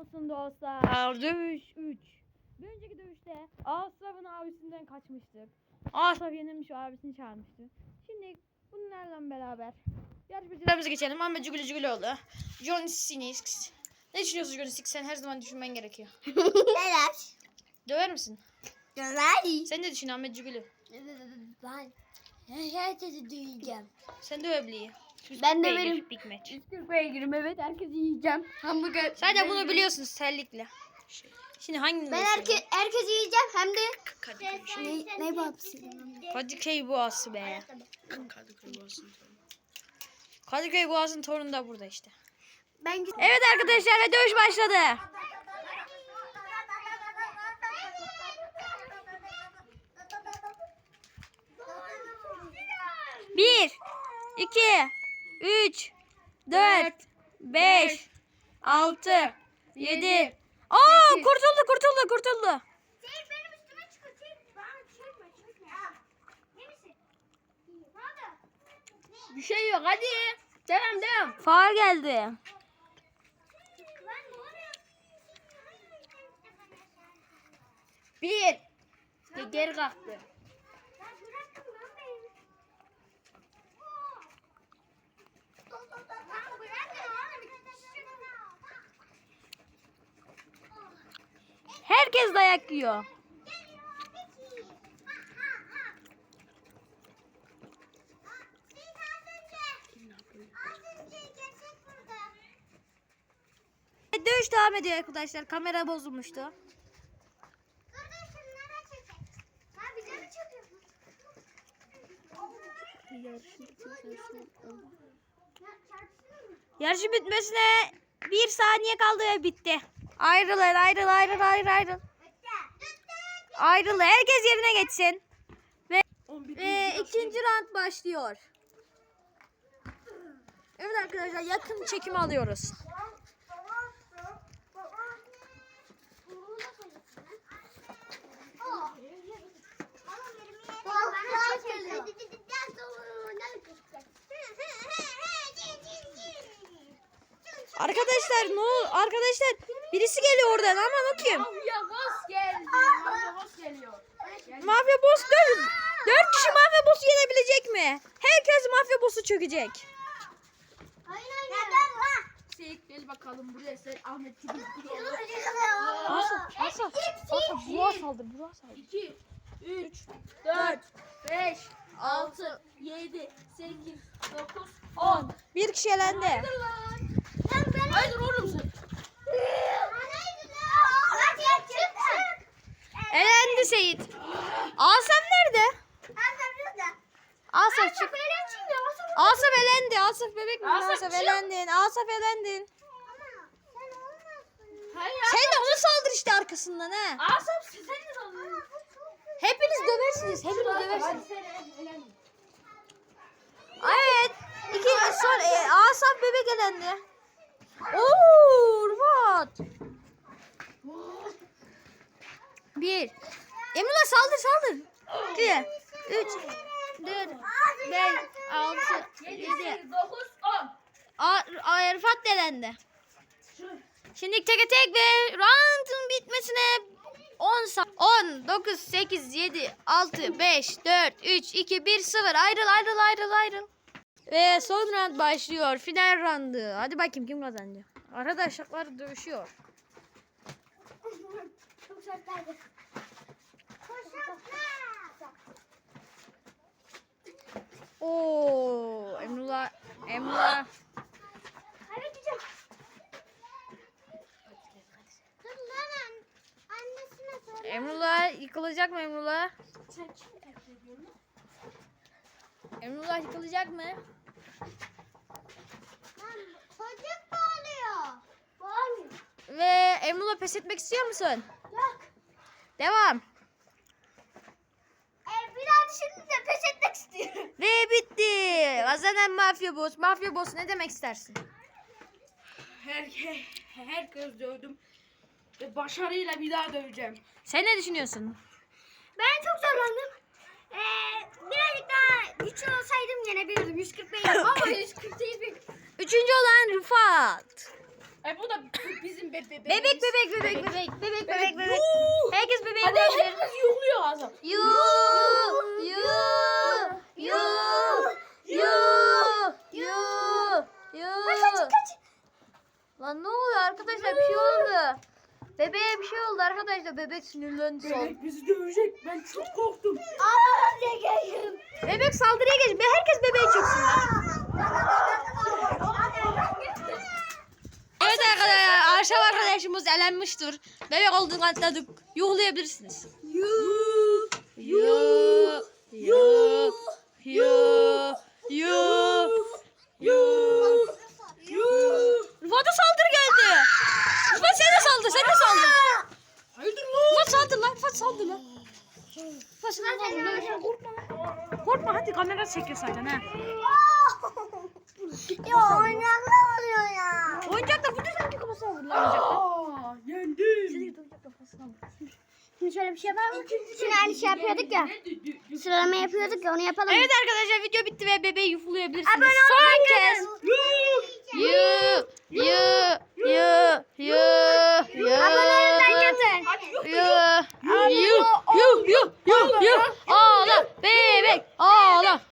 olsun dostlar. Dövüş 3. Bir önceki dövüşte Asaf'ın abisinden kaçmıştık. Asaf yenilmiş o abisini çağırmıştı. Şimdi bunlarla beraber yarışmacılarımıza geçelim. Ahmet Cuguli Cugulioğlu. John Sinix. Ne düşünüyorsun John Sinix? Sen her zaman düşünmen gerekiyor. Neler? Döver misin? Neler? Sen ne düşünüyorsun Ahmet Cuguli? Ben herkesi duyacağım. Sen dövebiliyi. Ben de benim. Mac. 140 beygirim evet herkesi yiyeceğim. Hamburger. Sadece bunu biliyorsunuz terlikle. Şimdi hanginiz? Ben herke, herkesi yiyeceğim hem de Kadıköy. ne, ne babası? Kadıköy Boğazı be. Kadıköy torunu. Kadıköy Boğazı'nın torunu da burada işte. Ben. Evet arkadaşlar ve dövüş başladı. 1 2 3 4 5 6 7 Aa kurtuldu kurtuldu kurtuldu. Bir şey yok hadi. Devam devam. Far geldi. Bir. Geri kalktı. Dayak yiyor. Dövüş devam ediyor arkadaşlar. Kamera bozulmuştu. Yarışın bitmesine bir saniye kaldı ve bitti. Ayrılın ayrıl ayrıl ayrıl ayrıl. Ayrıl herkes yerine geçsin. Ve, ve ikinci round başlıyor. Evet arkadaşlar yakın çekim alıyoruz. Arkadaşlar ne ol arkadaşlar birisi geliyor oradan aman o kim? Mafya boss geldi. Mafya boss geliyor. Mafya boss dört, dört kişi mafya boss'u yenebilecek mi? Herkes mafya boss'u çökecek. Seyit gel bakalım buraya sen Ahmet gibi. Asaf, Asaf, Asaf, buğa saldır, buğa saldır. 2, 3, 4, 5, 6, 7, 8, 9, 10. Bir kişi elendi. Hayır oğlum sen. Elendi Seyit. Asaf nerede? Asaf çık. Asaf elendi. Asaf bebek mi? Asaf Asaf çık. elendin. Asaf elendin. Hayır. Sen de ona saldır işte arkasından ha. Asaf sen de sandın. Hepiniz döversiniz. Hepiniz döversiniz. Evet. İki son e, Asaf bebek elendi. Oo, Rıfat. Bir. Emrullah saldır saldır. İki, üç, dört, beş, altı, 7, yedi. 8, 9, 10. A, A, Rıfat da elendi. Şimdi teke tek ve round'un bitmesine 10 sa 10 9 8 7 6 5 4 3 2 1 0 ayrıl ayrıl ayrıl ayrıl. Ve son round başlıyor. Final roundu. Hadi bakayım kim kazanacak. Arkadaşlar dövüşüyor. Oo, Emrullah Emrullah Emrullah yıkılacak mı Emrullah? Emrullah yıkılacak mı? Çocuk bağlıyor. Bağlıyor. Ve Emrullah pes etmek istiyor musun? Yok. Devam. E, bir daha şimdi de pes etmek istiyorum. Ve bitti. Kazanan Mafya Boss. Mafya Boss ne demek istersin? Herkes, herkes dövdüm. Ve başarıyla bir daha döveceğim. Sen ne düşünüyorsun? Ben çok zorlandım. Ee, birazcık daha güçlü olsaydım yenebilirdim. 140 beygir ama 140 değil bir. Üçüncü olan Rıfat. E bu da bizim be be Bebek bebek bebek bebek bebek bebek bebek. Herkes bebeği Hadi hepimiz yuhluyor ağzım. Yu yu. Lan ne oluyor arkadaşlar bir şey oldu. Bebeğe bir şey oldu arkadaşlar. Bebek sinirlendi son. Bebek bizi dövecek. Ben çok korktum. Bebek saldırıya geçti. Herkes bebeği çöksün lan. Evet arkadaşlar Arşav arkadaşımız elenmiştir. Bebek olduğunu atladık. Yuhlayabilirsiniz. Yu yu yu yu yu yu Rıfat'a saldırı geldi. Rıfat sen de saldır sen de saldır. Hayırdır lan? Rıfat saldır lan sen de saldır lan. Korkma lan. Korkma hadi kamera çekiyor zaten ha. Ya oynaklı oluyor ya. Oyuncakla vurdu sanki kafasına vurdu lan oyuncakla. Aa, yendim. Oyuncak. Şimdi şöyle bir şey yapar mısın? Şimdi aynı şey yapıyorduk ya. Sıralama yapıyorduk ya onu yapalım. mı? Evet arkadaşlar video bitti ve bebeği yuflayabilirsiniz. Son kez. Yu